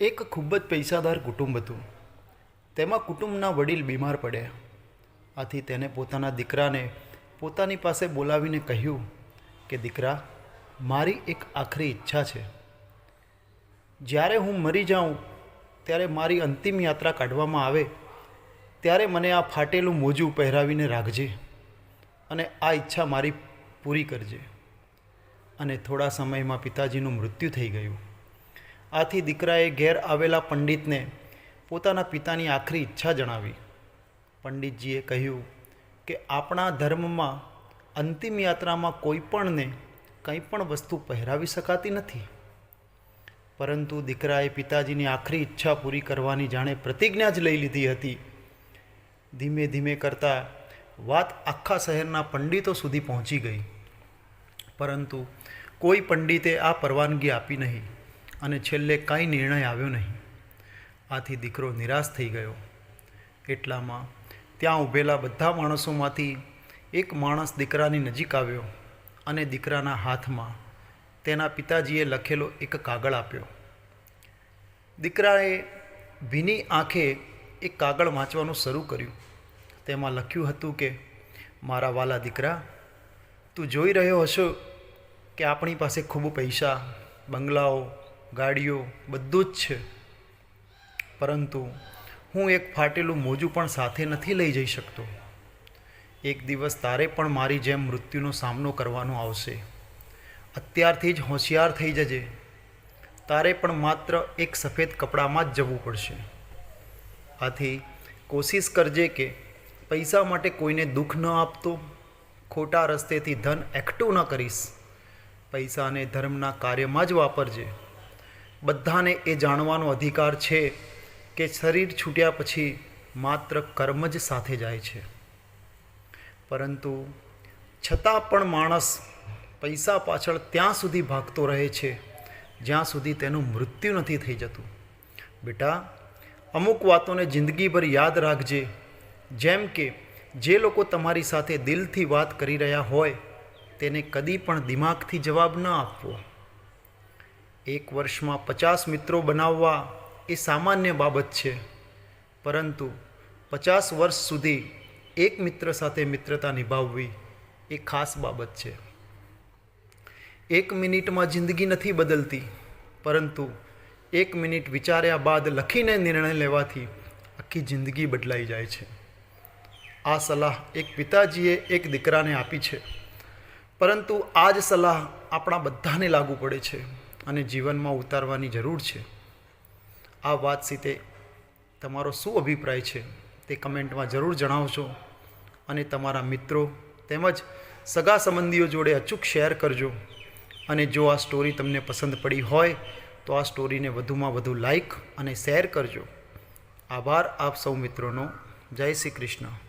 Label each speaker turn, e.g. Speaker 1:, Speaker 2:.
Speaker 1: એક ખૂબ જ પૈસાદાર કુટુંબ હતું. તેમાં કુટુંબના વડીલ બીમાર પડ્યા. આથી તેને પોતાના દીકરાને પોતાની પાસે બોલાવીને કહ્યું કે, દીકરા, મારી એક આખરી ઈચ્છા છે. જ્યારે હું મરી જાઉં, ત્યારે મારી અંતિમ યાત્રા કાઢવામાં આવે, ત્યારે મને આ ફાટેલું મોજું પહેરાવીને રાખજે અને આ ઈચ્છા મારી પૂરી કરજે. અને થોડા સમયમાં પિતાજીનું મૃત્યુ થઈ ગયું. આથી દીકરાએ ઘેર આવેલા પંડિતને પોતાના પિતાની આખરી ઈચ્છા જણાવી. પંડિતજીએ કહ્યું કે આપણા ધર્મમાં અંતિમ યાત્રામાં કોઈ પણને કંઈ પણ વસ્તુ પહેરાવી શકાતી નથી. પરંતુ દીકરાએ પિતાજીની આખરી ઈચ્છા પૂરી કરવાની જાણે પ્રતિજ્ઞા જ લઈ લીધી હતી. ધીમે ધીમે કરતાં વાત આખા શહેરના પંડિતો સુધી પહોંચી ગઈ. પરંતુ કોઈ પંડિતે આ પરવાનગી આપી નહીં. અને છેલ્લે કાંઈ નિર્ણય આવ્યો નહીં. આથી દીકરો નિરાશ થઈ ગયો. એટલામાં ત્યાં ઊભેલા બધા માણસોમાંથી એક માણસ દીકરાની નજીક આવ્યો અને દીકરાના હાથમાં તેના પિતાજીએ લખેલો એક કાગળ આપ્યો. દીકરાએ ભીની આંખે એ કાગળ વાંચવાનું શરૂ કર્યું. તેમાં લખ્યું હતું કે, મારા વાલા દીકરા, તું જોઈ રહ્યો હશો કે આપણી પાસે ખૂબ પૈસા, બંગલાઓ ગાડીઓ બધું જ છે. પરંતુ હું એક ફાટેલું મોજું પણ સાથે નથી લઈ જઈ શકતો. એક દિવસ તારે પણ મારી જેમ મૃત્યુનો સામનો કરવાનો આવશે. અત્યારથી જ હોશિયાર થઈ જજે. તારે પણ માત્ર એક સફેદ કપડામાં જ જવું પડશે. આથી કોશિશ કરજે કે પૈસા માટે કોઈને દુઃખ ન આપતો. ખોટા રસ્તેથી ધન એકઠું ન કરીશ. પૈસાને ધર્મના કાર્યમાં જ વાપરજે. બધાને એ જાણવાનો અધિકાર છે કે શરીર છૂટ્યા પછી માત્ર કર્મ જ સાથે જાય છે. પરંતુ છતાં પણ માણસ પૈસા પાછળ ત્યાં સુધી ભાગતો રહે છે, જ્યાં સુધી તેનું મૃત્યુ નથી થઈ જતું. બેટા, અમુક વાતોને જિંદગીભર યાદ રાખજે. જેમ કે, જે લોકો તમારી સાથે દિલથી વાત કરી રહ્યા હોય, તેને કદી પણ દિમાગથી જવાબ ન આપવો. એક વર્ષમાં પચાસ મિત્રો બનાવવા એ સામાન્ય બાબત છે. પરંતુ પચાસ વર્ષ સુધી એક મિત્ર સાથે મિત્રતા નિભાવવી એ ખાસ બાબત છે. એક મિનિટમાં જિંદગી નથી બદલતી, પરંતુ એક મિનિટ વિચાર્યા બાદ લખીને નિર્ણય લેવાથી આખી જિંદગી બદલાઈ જાય છે. આ સલાહ એક પિતાજીએ એક દીકરાને આપી છે. પરંતુ આ જ સલાહ આપણા બધાને લાગુ પડે છે. અને જીવનમાં ઉતારવાની જરૂર છે. આ વાત સીતે તમારો શું અભિપ્રાય છે તે કમેન્ટમાં જરૂર જણાવજો અને તમારા મિત્રો તેમજ સગા સંબંધીઓ જોડે અચૂક શેર કરજો. અને જો આ સ્ટોરી તમને પસંદ પડી હોય તો આ સ્ટોરીને વધુમાં વધુ લાઈક અને શેર કરજો. આભાર આપ સૌ મિત્રોનો. જય શ્રી કૃષ્ણ.